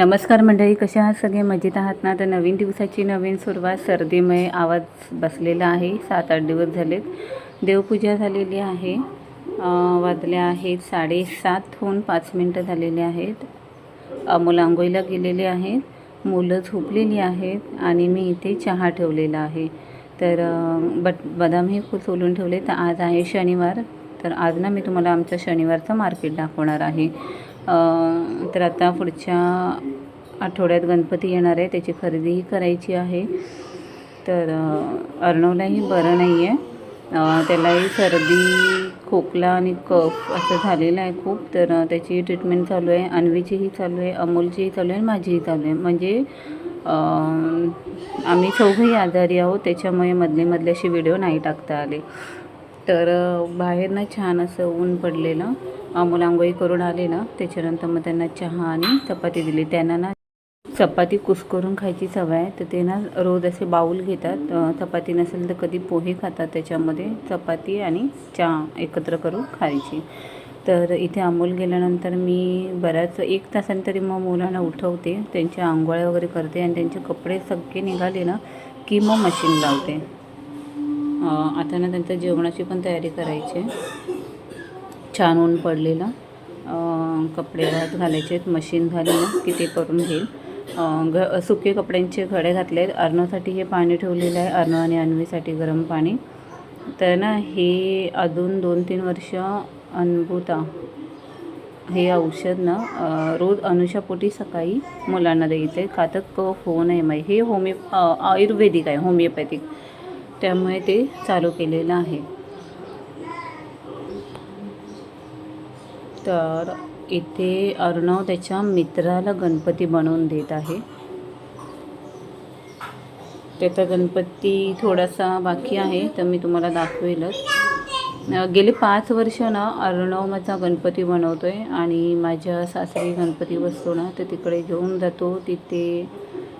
नमस्कार मंडळी कशा आहात सगळे? मजेत आहात ना? तर नवीन दिवसाची नवीन सुरुवात सर्दीमय आवाज बसलेला आहे. सात आठ दिवस झालेत. देवपूजा झालेली आहे. वाजल्या आहेत साडेसात होऊन पाच मिनटं झालेली आहेत. मुलं आंघोळीला गेलेले आहेत. मुलं झोपलेली आहेत आणि मी इथे चहा ठेवलेला आहे. तर बट बदामही खूप सोलून ठेवले. तर आज आहे शनिवार. तर आज ना मी तुम्हाला आमच्या शनिवारचं मार्केट दाखवणार आहे. तर आता पुढच्या आठवड्यात गणपती येणार आहे त्याची खरेदीही करायची आहे. तर अर्णवलाही बरं नाही आहे त्यालाही सर्दी खोकला आणि कफ असं झालेलं आहे खूप. तर त्याची ट्रीटमेंट चालू आहे. अन्वीचीही चालू आहे अमोलचीही चालू आहे आणि माझीही चालू आहे. म्हणजे आम्ही चौघही आजारी आहोत त्याच्यामुळे मधले मधले असे व्हिडिओ नाही टाकता आले. तर बाहेरनं छान असं ऊन पडलेलं अमोल आंघोळी करून आले ना त्याच्यानंतर मग त्यांना चहा आणि चपाती दिली. त्यांना ना चपाती कुसकरून खायची सवय आहे तर ते ना रोज असे बाऊल घेतात. चपाती नसेल तर कधी पोहे खातात त्याच्यामध्ये चपाती आणि चहा एकत्र करून खायची. तर इथे अमोल गेल्यानंतर मी बऱ्याच एक तासानंतरी मग मुलांना उठवते त्यांच्या आंघोळ्या वगैरे करते आणि त्यांचे कपडे सगळे निघाले ना की मग मशीन लावते. आता ना त्यांच्या जेवणाची पण तयारी करायची आहे. छान ऊन पडलेलं. कपडे वाळत घालायचे आहेत. मशीन घालून की ते करून घेईल. घ सुके कपड्यांचे घडे घातले आहेत. अर्णवसाठी हे पाणी ठेवलेलं आहे. अर्णव आणि अन्वीसाठी गरम पाणी. तर ना हे अजून दोन तीन वर्ष अनुभूता. हे औषध ना रोज अनुषापोटी सकाळी मुलांना द्यायचं आहे का कफ होऊ नये मग हे होमिओ आयुर्वेदिक आहे. होमिओपॅथिक. त्यामुळे ते चालू केलेलं आहे. तर इथे अर्णव त्याच्या मित्राला गणपती बनवून देत आहे. त्याचा गणपती थोडासा बाकी आहे तर मी तुम्हाला दाखवेलच. गेले पाच वर्ष ना अर्णव माझा गणपती बनवतो आहे आणि माझ्या सासरी गणपती बसतो ना तर तिकडे घेऊन जातो. तिथे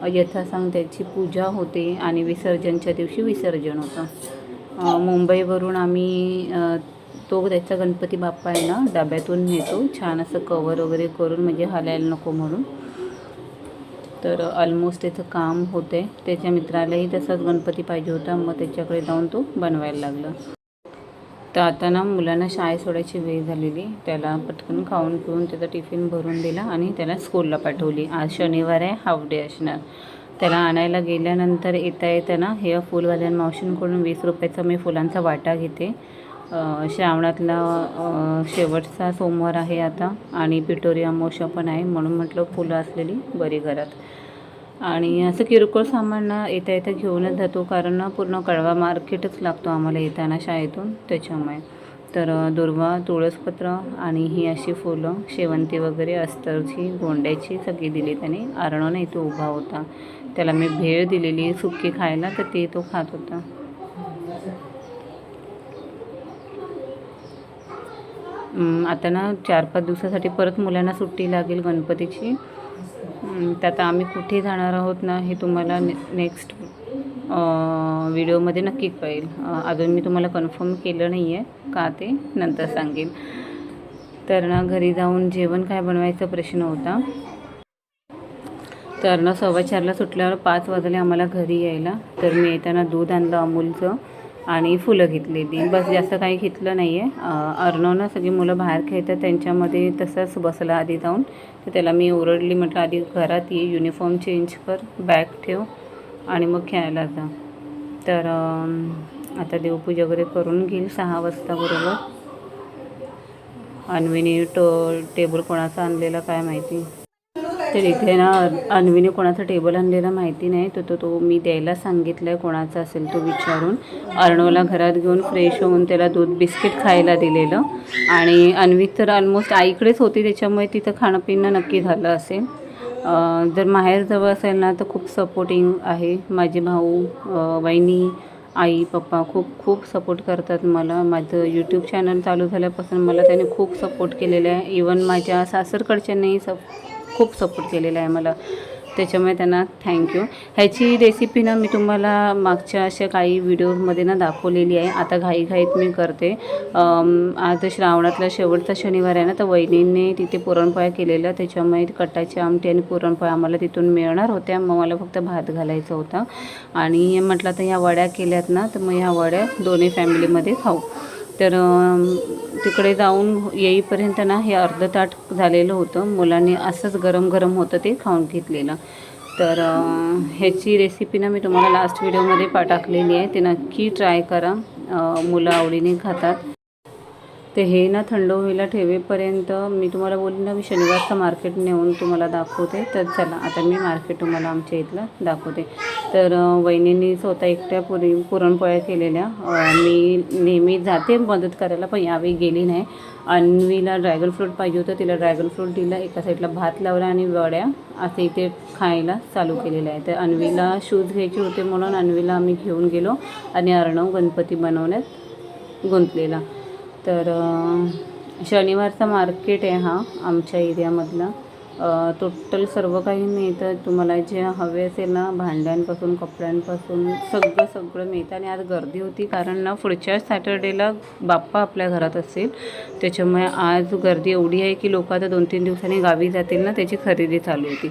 यथासांग त्याची पूजा होते आणि विसर्जनच्या दिवशी विसर्जन होतं. मुंबईवरून आम्ही तो त्याचा गणपती बाप्पा आहे ना डब्यातून नेतो. छान असं कवर वगैरे करून म्हणजे हलायला नको म्हणून. तर ऑलमोस्ट त्याचं काम होते त्याच्या मित्रालाही तसाच गणपती पाहिजे होता. मग त्याच्याकडे जाऊन तो बनवायला लागला. तर आता ना मुलांना शाळेत सोडायची वेळ झालेली. त्याला पटकन खाऊन पिऊन त्याचा टिफिन भरून दिला आणि त्याला स्कूलला पाठवली. आज शनिवार आहे हाफ डे असणार. त्याला आणायला गेल्यानंतर येता येताना हे फुलवाल्यां मावशींकडून वीस रुपयाचा मी फुलांचा वाटा घेते. श्रावणातला शेवटचा सोमवार आहे आता आणि पिठोरी अमावस्या पण आहे म्हणून म्हटलं फुलं असलेली बरी घरात. आणि असं किरकोळ सामान ना येता येता घेऊनच जातो कारण ना पूर्ण कळवा मार्केटच लागतो आम्हाला येताना शाळेतून. त्याच्यामुळे तर दुर्वा तुळसपत्र आणि ही अशी फुलं शेवंती वगैरे अस्तरची गोंड्याची सगळी दिली त्याने. आरणं नाही तो उभा होता. त्याला मी भेळ दिलेली सुकी खायला तर ते तो खात होता. आता ना चार पाच दिवसासाठी परत मुलांना सुट्टी लागेल गणपतीची. त्यात तर आता आम्ही कुठे जाणार आहोत ना हे तुम्हाला ने नेक्स्ट व्हिडिओमध्ये नक्की कळेल. अजून मी तुम्हाला कन्फर्म केलं नाही आहे का ते? नंतर सांगेन तर ना घरी जाऊन जेवण काय बनवायचा प्रश्न होता. तर ना सव्वा चारला सुटल्यावर पाच वाजले आम्हाला घरी यायला. तर मी येताना दूध आणलं अमूलचं. आणि फुलं घेतलेली बस जास्त काही घेतलं नाही आहे अर्णव सगळी मुलं बाहेर खेळतात. त्यांच्यामध्ये तसंच बसला आधी जाऊन. तर त्याला मी ओरडली म्हटलं आधी घरात ये युनिफॉर्म चेंज कर बॅग ठेव आणि मग खेळायला जा. तर आता देवपूजा वगैरे करून घेईल सहा वाजता बरोबर. अन्वीने टो टेबल कोणाचा आणलेला काय माहिती. तर इथे ना अन्वीने कोणाचा टेबल आणलेला माहिती नाही तर तो तो मी द्यायला सांगितलं आहे कोणाचा असेल तो विचारून. अर्णवला घरात घेऊन फ्रेश होऊन त्याला दूध बिस्किट खायला दिलेलं. आणि अन्वी तर ऑलमोस्ट आईकडेच होती त्याच्यामुळे तिथं खाणं पिणं नक्की झालं असेल. जर माहेर जवळ असेल ना तर खूप सपोर्टिंग आहे. माझे भाऊ वहिनी आई पप्पा खूप खूप सपोर्ट करतात मला. माझं यूट्यूब चॅनल चालू झाल्यापासून मला त्याने खूप सपोर्ट केलेला आहे. इवन माझ्या सासरकडच्यांनीही सप खूप सपोर्ट केलेला आहे मला. त्याच्यामुळे त्यांना थँक्यू ह्याची रेसिपी ना मी तुम्हाला मागच्या अशा काही व्हिडिओमध्ये ना दाखवलेली आहे. आता घाईघाईत मी करते. आज श्रावणातला शेवटचा शनिवार आहे ना तर वहिनींनी तिथे पुरणपोळ्या केलेल्या. त्याच्यामुळे कटाची आमटी आणि पुरणपोळ्या आम्हाला तिथून मिळणार होत्या. मग मला फक्त भात घालायचा होता. आणि म्हटलं तर ह्या वड्या केल्यात ना तर मग ह्या वड्या दोन्ही फॅमिलीमध्ये खाऊ. तर तिकडे जाऊन येईपर्यंत ना हे अर्ध ताट झालेलं होतं. मुलांनी असंच गरम गरम होतं ते खाऊन घेतलेलं. तर ह्याची रेसिपी ना मी तुम्हाला लास्ट व्हिडिओमध्ये टाकलेली आहे. ते नक्की ट्राय करा. मुलं आवडीने खातात. ते हे ना थंड व्हायला ठेवेपर्यंत मी तुम्हाला बोलली ना मी शनिवारचं मार्केट नेऊन तुम्हाला दाखवते. तर चला आता मी मार्केट तुम्हाला आमच्या इथलं दाखवते. तर वहिनींनी स्वतः एकट्या पुरी पुरणपोळ्या केलेल्या. मी नेहमी जाते मदत करायला पण यावेळी गेली नाही. अन्वीला ड्रॅगन फ्रूट पाहिजे होतं तिला ड्रॅगन फ्रूट दिला एका साईडला भात लावला आणि वड्या असं इथे खायला चालू केलेलं आहे तर अन्वीला शूज घ्यायचे होते म्हणून अन्वीला आम्ही घेऊन गेलो आणि अर्णव गणपती बनवण्यात गुंतलेला. तर शनिवारचा मार्केट आहे हा आमच्या एरियामधला. टोटल सर्व काही मिळतं. तुम्हाला जे हवे असेल ना भांड्यांपासून कपड्यांपासून सगळं सगळं मिळतं. आणि आज गर्दी होती कारण ना पुढच्या सॅटर्डेला बाप्पा आपल्या घरात असेल त्याच्यामुळे आज गर्दी एवढी आहे की लोक आता दोन तीन दिवसांनी गावी जातील ना त्याची खरेदी चालू होती.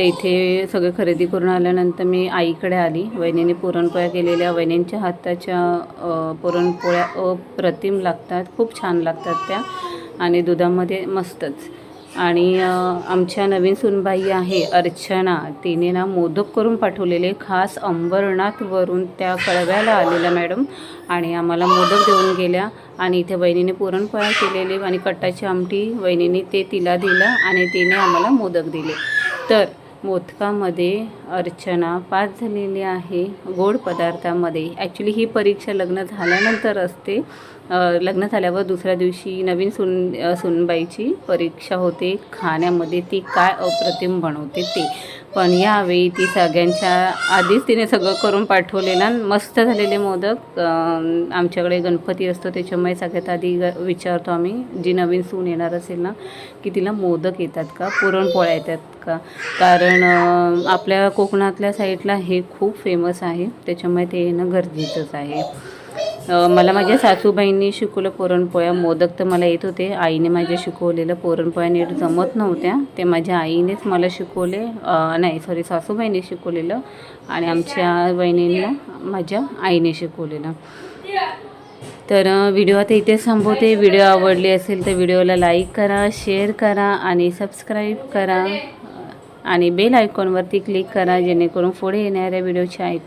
ते इथे सगळे खरेदी करून आल्यानंतर मी आईकडे आली. वहिनीने पुरणपोळ्या केलेल्या. वहिनींच्या हाताच्या पुरणपोळ्या अप्रतिम लागतात. खूप छान लागतात त्या आणि दुधामध्ये मस्तच. आणि आमच्या नवीन सुनबाई आहे अर्चना. तिने ना मोदक करून पाठवलेले खास अंबरनाथवरून त्या कळव्याला आलेल्या मॅडम आणि आम्हाला मोदक देऊन गेल्या आणि इथे वहिनीने पुरणपोळ्या केलेले आणि कट्टाची आमटी वहिनीने ते तिला दिलं आणि तिने आम्हाला मोदक दिले. तर मोदकामध्ये अर्चना पास झालेली आहे गोड पदार्थामध्ये. ॲक्च्युली ही परीक्षा लग्न झाल्यानंतर असते. लग्न झाल्यावर दुसऱ्या दिवशी नवीन सुन सुनबाईची परीक्षा होते. खाण्यामध्ये ती काय अप्रतिम बनवते ते. पण यावेळी ती सगळ्यांच्या आधीच तिने सगळं करून पाठवलेलं मस्त झालेले मोदक. आमच्याकडे गणपती असतो त्याच्यामुळे सगळ्यात आधी ग- विचारतो आम्ही जी नवीन सून येणार असेल ना की तिला मोदक येतात का? पुरणपोळ्या येतात का? कारण आपल्या कोकणातल्या साईडला हे खूप फेमस आहे. त्याच्यामुळे ते येणं गरजेचंच आहे. मला माझ्या सासूबाईंनी शिकवलं पुरणपोळ्या. मोदक तर मला येत होते. आईने माझ्या शिकवलेलं पुरणपोळ्या नीट जमत नव्हत्या. ते माझ्या आईनेच मला शिकवले. नाही सॉरी सासूबाईंनी शिकवलेलं आणि आमच्या बहिणींना माझ्या आईने शिकवलेलं. तर व्हिडिओ आता इथेच थांबवते व्हिडिओ आवडली असेल तर व्हिडिओला लाईक करा शेअर करा आणि सबस्क्राईब करा. आणि बेल आयकॉनवरती क्लिक करा जेणेकरून पुढे येणाऱ्या व्हिडिओच्या ऐक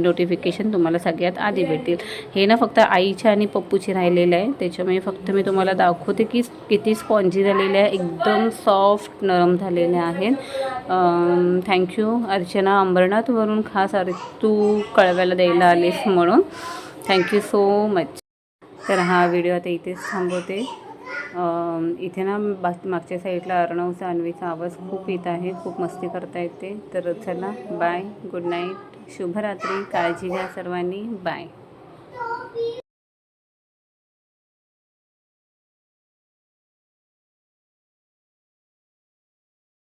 नोटिफिकेशन तुम्हाला सगळ्यात आधी भेटतील. हे ना फक्त आईच्या आणि पप्पूचे राहिलेलं आहे. त्याच्यामुळे फक्त मी तुम्हाला दाखवते की किती स्पॉन्जी झालेले आहे. एकदम सॉफ्ट नरम झालेले आहेत. थँक्यू अर्चना अंबरनाथवरून खास अरे तू कळव्याला द्यायला आलीस म्हणून. थँक्यू सो मच तर हा व्हिडिओ आता इथेच थांबवते. इथे ना बा मागच्या साईडला अर्णवचा अन्वीचा आवाज खूप येत आहे खूप मस्ती करता येते तर चला बाय गुड नाईट शुभरात्री काळजी घ्या सर्वांनी बाय